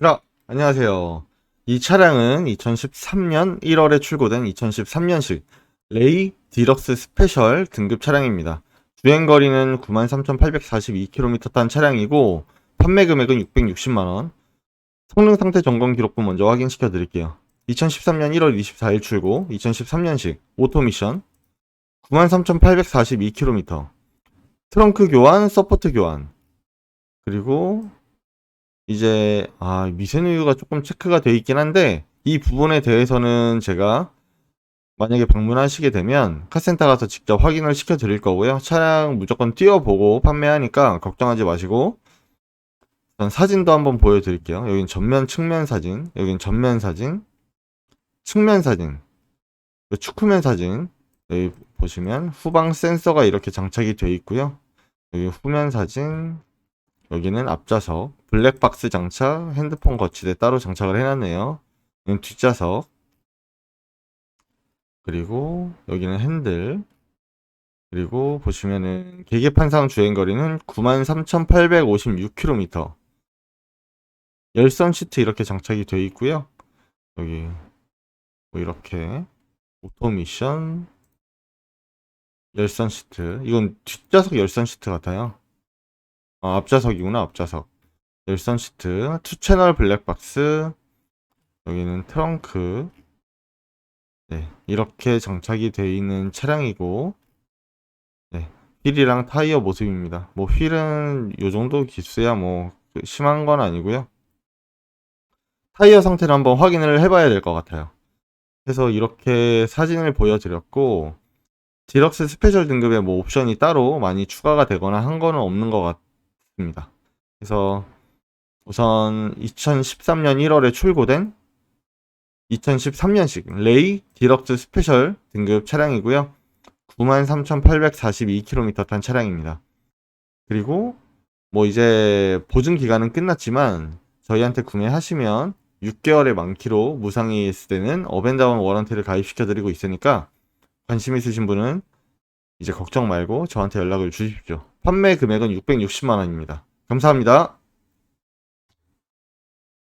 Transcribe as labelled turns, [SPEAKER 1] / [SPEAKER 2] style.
[SPEAKER 1] 자, 안녕하세요. 이 차량은 2013년 1월에 출고된 2013년식 레이 디럭스 스페셜 등급 차량입니다. 주행 거리는 93,842km 탄 차량이고 판매 금액은 660만 원. 성능 상태 점검 기록부 먼저 확인시켜 드릴게요. 2013년 1월 24일 출고, 2013년식 오토미션 93,842km. 트렁크 교환, 서포트 교환. 그리고 이제 아 미세누유가 조금 체크가 돼 있긴 한데 이 부분에 대해서는 제가 만약에 방문하시게 되면 카센터 가서 직접 확인을 시켜 드릴 거고요. 차량 무조건 띄워보고 판매하니까 걱정하지 마시고 전 사진도 한번 보여드릴게요. 여긴 전면 측면 사진, 여긴 전면 사진, 측면 사진, 그 축후면 사진 여기 보시면 후방 센서가 이렇게 장착이 되어 있고요. 여기 후면 사진, 여기는 앞좌석, 블랙박스 장착, 핸드폰 거치대 따로 장착을 해놨네요. 여기는 뒷좌석, 그리고 여기는 핸들, 그리고 보시면은 계기판상 주행거리는 93,856km. 열선 시트 이렇게 장착이 되어 있고요. 여기 뭐 이렇게 오토미션 열선 시트. 이건 뒷좌석 열선 시트 같아요. 아, 앞좌석이구나, 앞좌석. 열선 시트, 투 채널 블랙박스, 여기는 트렁크. 네, 이렇게 장착이 되어 있는 차량이고, 네, 휠이랑 타이어 모습입니다. 뭐, 휠은 요 정도 기수야 뭐, 심한 건 아니고요. 타이어 상태를 한번 확인을 해봐야 될 것 같아요. 그래서 이렇게 사진을 보여드렸고, 디럭스 스페셜 등급의 뭐 옵션이 따로 많이 추가가 되거나 한 거는 없는 것 같습니다. 그래서 우선 2013년 1월에 출고된 2013년식 레이 디럭스 스페셜 등급 차량이고요. 93,842km 탄 차량입니다. 그리고 뭐 이제 보증 기간은 끝났지만 저희한테 구매하시면 6개월의 만키로 무상이 있을 때는 어벤다운 워런티를 가입시켜 드리고 있으니까 관심 있으신 분은 이제 걱정 말고 저한테 연락을 주십시오. 판매 금액은 660만 원입니다. 감사합니다.